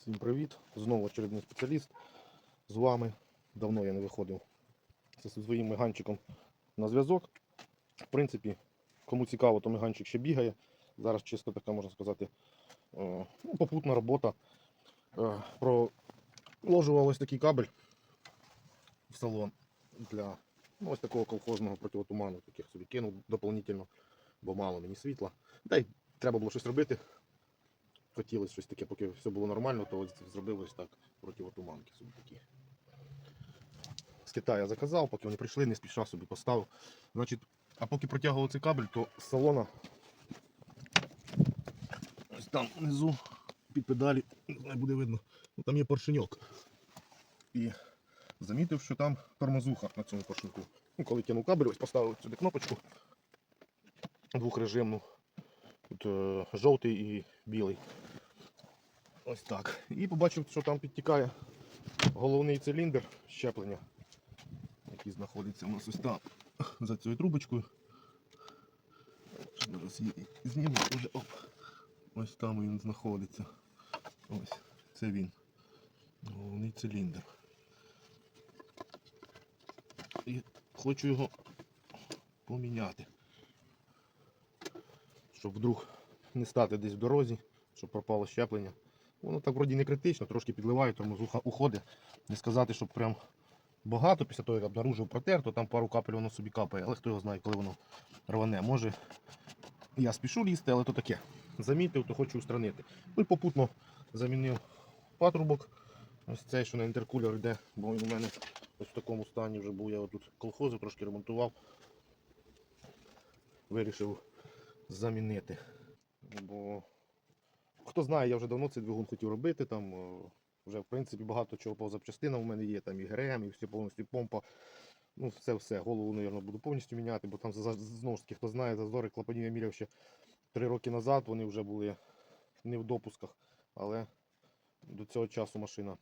Всім привіт! Знову очередний спеціаліст з вами. Давно я не виходив зі своїм меганчиком на зв'язок. В принципі, кому цікаво, то меганчик ще бігає. Зараз чисто така, можна сказати, е, ну, попутна робота. Е, Проложував ось такий кабель в салон для ну, ось такого колхозного противотуману. Таких собі кинув дополнительно, бо мало мені світла. Та й треба було щось робити хотілося щось таке, поки все було нормально, то зробив ось так противотуманки собі такі. З Китаю заказав, поки вони прийшли, не спіша собі поставив. Значить, а поки протягував цей кабель, то з салона ось там внизу під педалі, не буде видно, ну, там є поршеньок. І замітив, що там тормозуха на цьому поршеньку. Ну, коли кинув кабель, ось поставив сюди кнопочку двохрежимну. Тут е, жовтий і білий. Ось так. І побачив, що там підтікає головний циліндр щеплення, який знаходиться у нас ось там за цією трубочкою. Зараз її зніму вже оп. Ось там він знаходиться. Ось, це він. Головний циліндр. І хочу його поміняти щоб вдруг не стати десь в дорозі, щоб пропало щеплення. Воно так вроді не критично, трошки підливає, тому зуха уходить. Не сказати, щоб прям багато після того, як обнаружив протер, то там пару капель воно собі капає, але хто його знає, коли воно рване. Може я спішу лізти, але то таке. Замітив, то хочу устранити. Ну і попутно замінив патрубок. Ось цей, що на інтеркулер йде, бо він у мене ось в такому стані вже був. Я тут колхози трошки ремонтував. Вирішив замінити. Бо хто знає, я вже давно цей двигун хотів робити. Там е, вже в принципі багато чого по запчастинам у мене є, там і ГРМ, і все повністю помпа. Ну, все, все. Голову, мабуть, буду повністю міняти, бо там знову ж таки, хто знає, зазори клапанів я міряв ще три роки назад, вони вже були не в допусках. Але до цього часу машина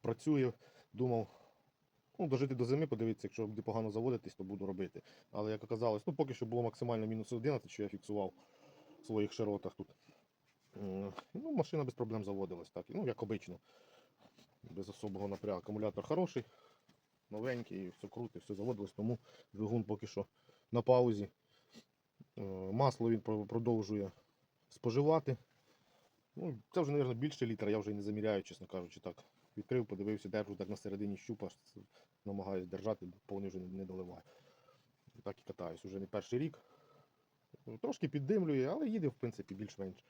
працює. Думав, ну, дожити до зими, подивитися, якщо буде погано заводитись, то буду робити. Але як оказалось, ну поки що було максимально мінус 11, що я фіксував своїх широтах тут. Е, Ну, машина без проблем заводилась, так. Ну, як обично. Без особого напрягу. Акумулятор хороший, новенький, все круто, все заводилось, тому двигун поки що на паузі. Е, Масло він продовжує споживати. Ну, це вже, мабуть, більше літра, я вже не заміряю, чесно кажучи, так. Відкрив, подивився, держу так на середині щупа, намагаюсь держати, повний вже не доливаю. Так і катаюсь уже не перший рік. Трошки піддимлює, але їде, в принципі, більш-менш.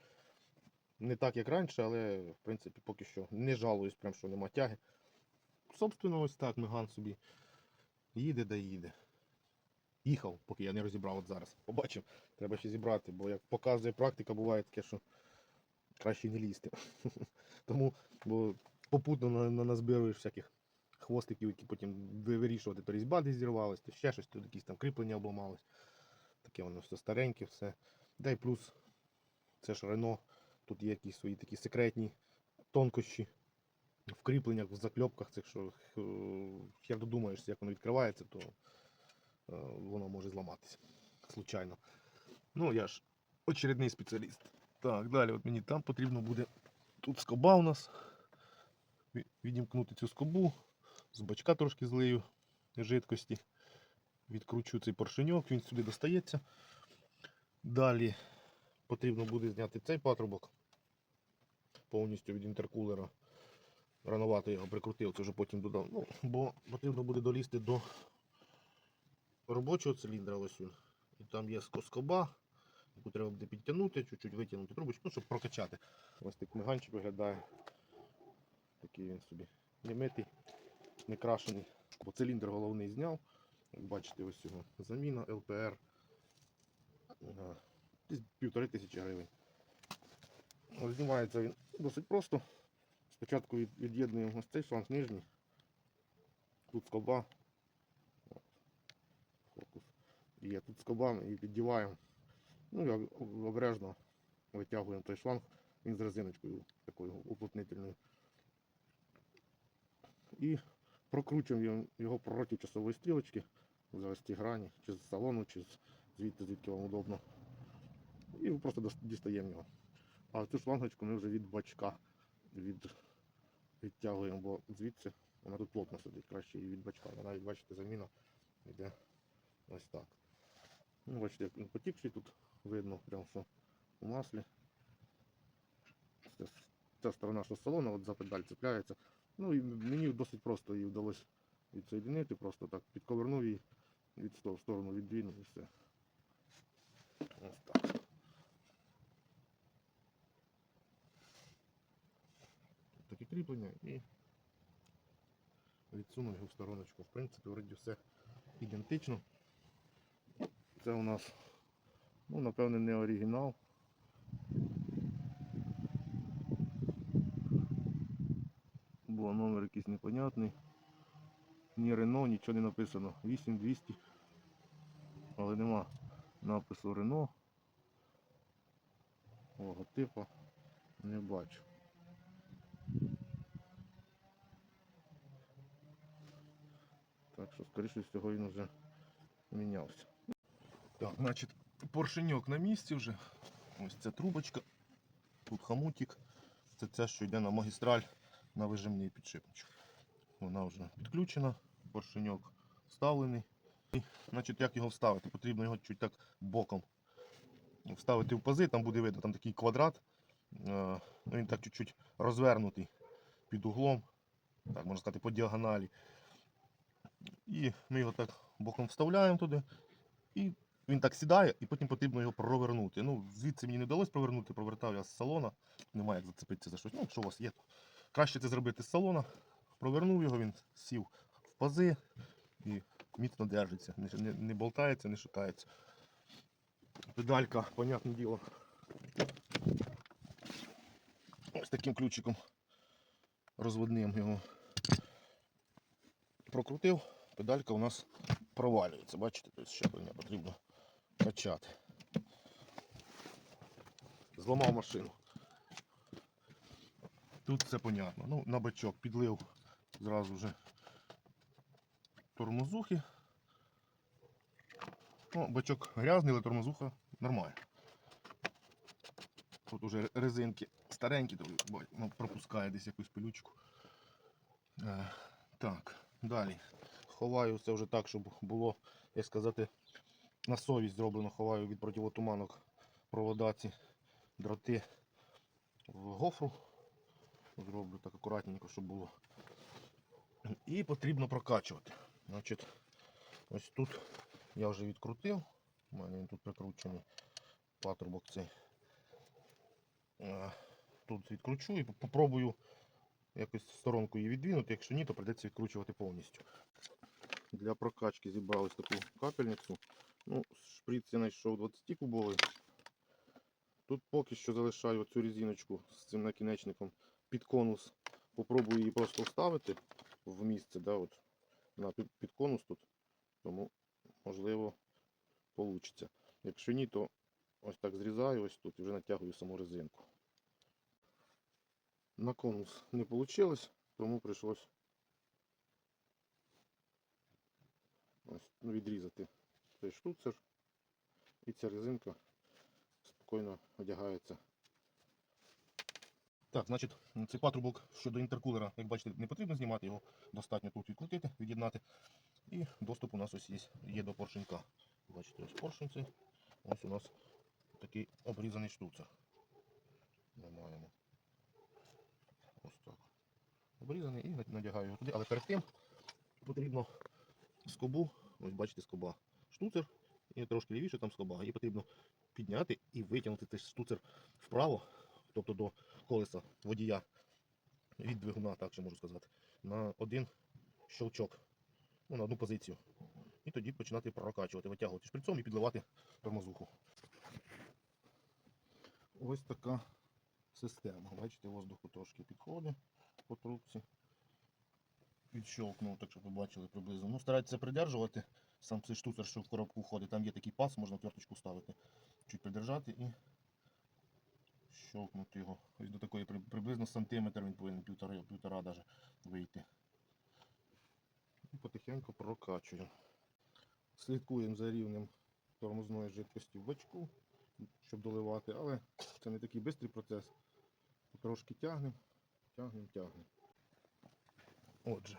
Не так, як раніше, але в принципі поки що не жалуюсь, прям що нема тяги. Собственно, ось так Меган собі їде да їде. Їхав, поки я не розібрав от зараз. Побачив, треба ще зібрати, бо як показує практика, буває таке, що краще не лізти. Тому бо попутно на, на, назбируєш всяких хвостиків, які потім вирішувати, то різьба десь зірвалась, то ще щось, то якісь там кріплення обламалось. Таке воно все стареньке, все. Да й плюс це ж Рено, тут є якісь свої такі секретні тонкощі в кріпленнях, в закльопках цих, що е, як додумаєшся, як воно відкривається, то е, воно може зламатися случайно. Ну, я ж очередний спеціаліст. Так, далі от мені там потрібно буде. Тут скоба у нас. Відімкнути цю скобу, з бачка трошки злию жидкості. Відкручу цей поршеньок, він сюди достається. Далі потрібно буде зняти цей патрубок повністю від інтеркулера. Рановато його прикрутив, це вже потім додав. Ну, бо потрібно буде долізти до робочого циліндра. Ось він. І там є ско- скоба, яку треба буде підтягнути, чуть-чуть витягнути трубочку, ну, щоб прокачати. Ось так миганчик виглядає. Такий він собі не митий, не крашений. Бо циліндр головний зняв. Бачите, ось його заміна ЛПР. Десь півтори тисячі гривень. Знімається він досить просто. Спочатку від'єднуємо ось цей шланг нижній. Тут скоба. Фокус. Є тут скоба і піддіваємо. Ну і обережно витягуємо той шланг. Він з резиночкою такою уплотнительною. І прокручуємо його- проти часової стрілочки, завести грані, чи з салону, чи звідти, звідки вам удобно. І просто дістаємо його. А цю шлангочку ми вже від бачка від, відтягуємо, бо звідси вона тут плотно сидить, краще її від бачка. Вона, навіть бачите, заміна йде ось так. Ну, бачите, як він потікший тут видно, прям що у маслі. Ця сторона, що салона, от за педаль цепляється. Ну і мені досить просто її вдалося відсоєдинити, просто так підковернув її від в сторону віддвинув і все. Ось так. Таке кріплення і відсунув його в стороночку. В принципі, вроді все ідентично. Це у нас, ну, напевне, не оригінал. Бо номер якийсь непонятний. Ні Рено, нічого не написано. 8200. Але нема напису Рено. Логотипа не бачу. Так що, скоріше всього, він вже мінявся. Так, значить, поршеньок на місці вже. Ось ця трубочка. Тут хамутик. Це те, що йде на магістраль на вижимний підшипничок. Вона вже підключена, поршеньок вставлений. І, значить, як його вставити? Потрібно його чуть так боком вставити в пази, там буде видно там такий квадрат. Е, ну, Він так чуть-чуть розвернутий під углом, так можна сказати, по діагоналі. І ми його так боком вставляємо туди. І він так сідає, і потім потрібно його провернути. Ну, звідси мені не вдалося провернути, провертав я з салона. Немає як зацепитися за щось. Ну, якщо у вас є, то краще це зробити з салона. Провернув його, він сів в пази і міцно держиться. Не, не, не болтається, не шатається. Педалька, понятне діло. Ось таким ключиком розводним його прокрутив. Педалька у нас провалюється. Бачите, тобто щеплення потрібно качати. Зламав машину. Тут все понятно. Ну, на бачок підлив зразу вже тормозухи. Ну, бачок грязний, але тормозуха нормальна. Тут уже резинки старенькі, ну, пропускає десь якусь пилючку. Е, так, далі. Ховаю це вже так, щоб було, як сказати, на совість зроблено. Ховаю від противотуманок провода ці дроти в гофру. Зроблю так акуратненько, щоб було. І потрібно прокачувати. Значить, ось тут я вже відкрутив. У мене він тут прикручений патрубок цей. Е, Тут відкручу і попробую якось сторонку її віддвинути. Якщо ні, то прийдеться відкручувати повністю. Для прокачки зібрав таку капельницю. Ну, шприц я знайшов 20 кубовий. Тут поки що залишаю цю резиночку з цим накінечником під конус. Попробую її просто вставити в місце, да, от, на під, під конус тут. Тому можливо вийде. Якщо ні, то ось так зрізаю ось тут і вже натягую саму резинку. На конус не вийшло, тому прийшлось ось, ну, відрізати цей штуцер. І ця резинка спокійно одягається. Так, значить, цей патрубок щодо інтеркулера, як бачите, не потрібно знімати, його достатньо тут відкрутити, від'єднати. І доступ у нас ось є, є до поршенька. Бачите, ось поршень цей. Ось у нас такий обрізаний штуцер. Ми маємо. Ось так. Обрізаний і надягаю його туди. Але перед тим потрібно скобу, ось бачите, скоба. Штуцер і трошки лівіше там скоба. Її потрібно підняти і витягнути цей штуцер вправо, тобто до колеса водія від двигуна, так ще можу сказати, на один щелчок, ну, на одну позицію. І тоді починати прокачувати, витягувати шприцом і підливати тормозуху. Ось така система. Бачите, воздуху трошки підходить по трубці. Відщолкнув, так щоб ви бачили приблизно. Ну, старайтеся придержувати сам цей штуцер, що в коробку входить. Там є такий пас, можна отверточку ставити. Чуть придержати і щолкнути його. Ось до такої приблизно сантиметр він повинен півтора, півтора даже вийти. І потихеньку прокачуємо. Слідкуємо за рівнем тормозної жидкості в бачку, щоб доливати, але це не такий швидкий процес. Трошки тягнемо Тягнемо, тягнемо. Отже.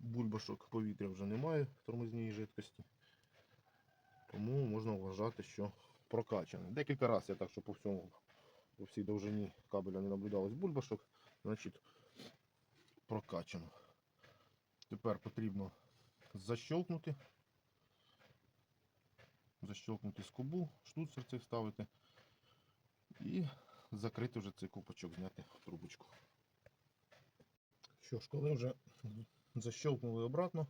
Бульбашок повітря вже немає в тормозній жидкості. Тому можна вважати, що прокачаний. Декілька разів я так, що по всьому, по всій довжині кабеля не наблюдалось бульбашок, значить прокачано. Тепер потрібно защелкнути. Защелкнути скобу, штуцер цей вставити і закрити вже цей купочок, зняти трубочку. Що ж, коли вже защелкнули обратно,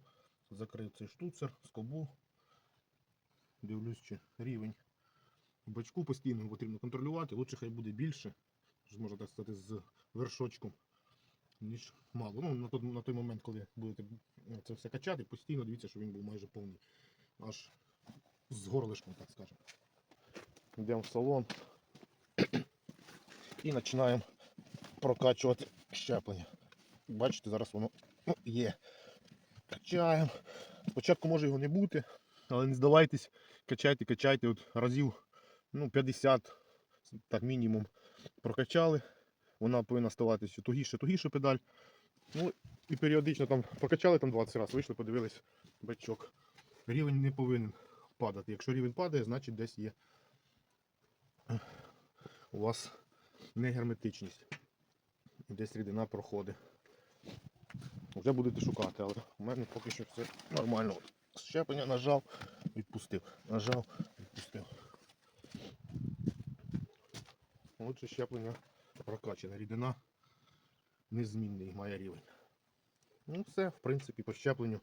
закрив цей штуцер, скобу. Дивлюсь, чи рівень бачку постійно потрібно контролювати. Лучше хай буде більше, можна так сказати, з вершочком, ніж мало. Ну, на той, на той момент, коли будете це все качати, постійно дивіться, щоб він був майже повний. Аж з горлишком, так скажемо. Йдемо в салон і починаємо прокачувати щеплення. Бачите, зараз воно ну, є. Качаємо. Спочатку може його не бути, але не здавайтесь, качайте, качайте от разів ну, 50, так мінімум прокачали. Вона повинна ставати все тугіше, тугіше педаль. Ну і періодично там прокачали там 20 разів, вийшли, подивились бачок. Рівень не повинен падати. Якщо рівень падає, значить десь є у вас негерметичність. Десь рідина проходить. Вже будете шукати, але у мене поки що все нормально. Щеплення нажав, відпустив. Нажав, відпустив. Отже, щеплення прокачане. Рідина незмінний має рівень. Ну все, в принципі, по щепленню.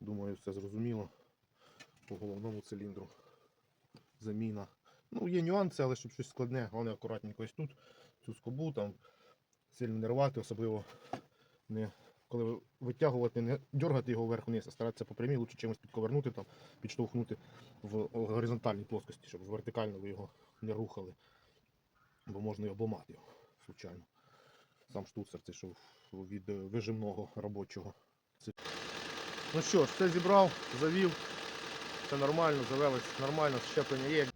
Думаю, все зрозуміло. По головному циліндру. Заміна. Ну, є нюанси, але щоб щось складне, головне акуратненько ось тут, цю скобу там сильно не рвати, особливо не коли витягувати, не дергати його вверх-вниз, а старатися по прямій, лучше чимось підковернути, там, підштовхнути в горизонтальній плоскості, щоб вертикально ви його не рухали. Бо можна і обламати його, случайно. Сам штуцер, це що від е, вижимного робочого. Ну що ж, все зібрав, завів, все нормально, завелось нормально, щеплення є.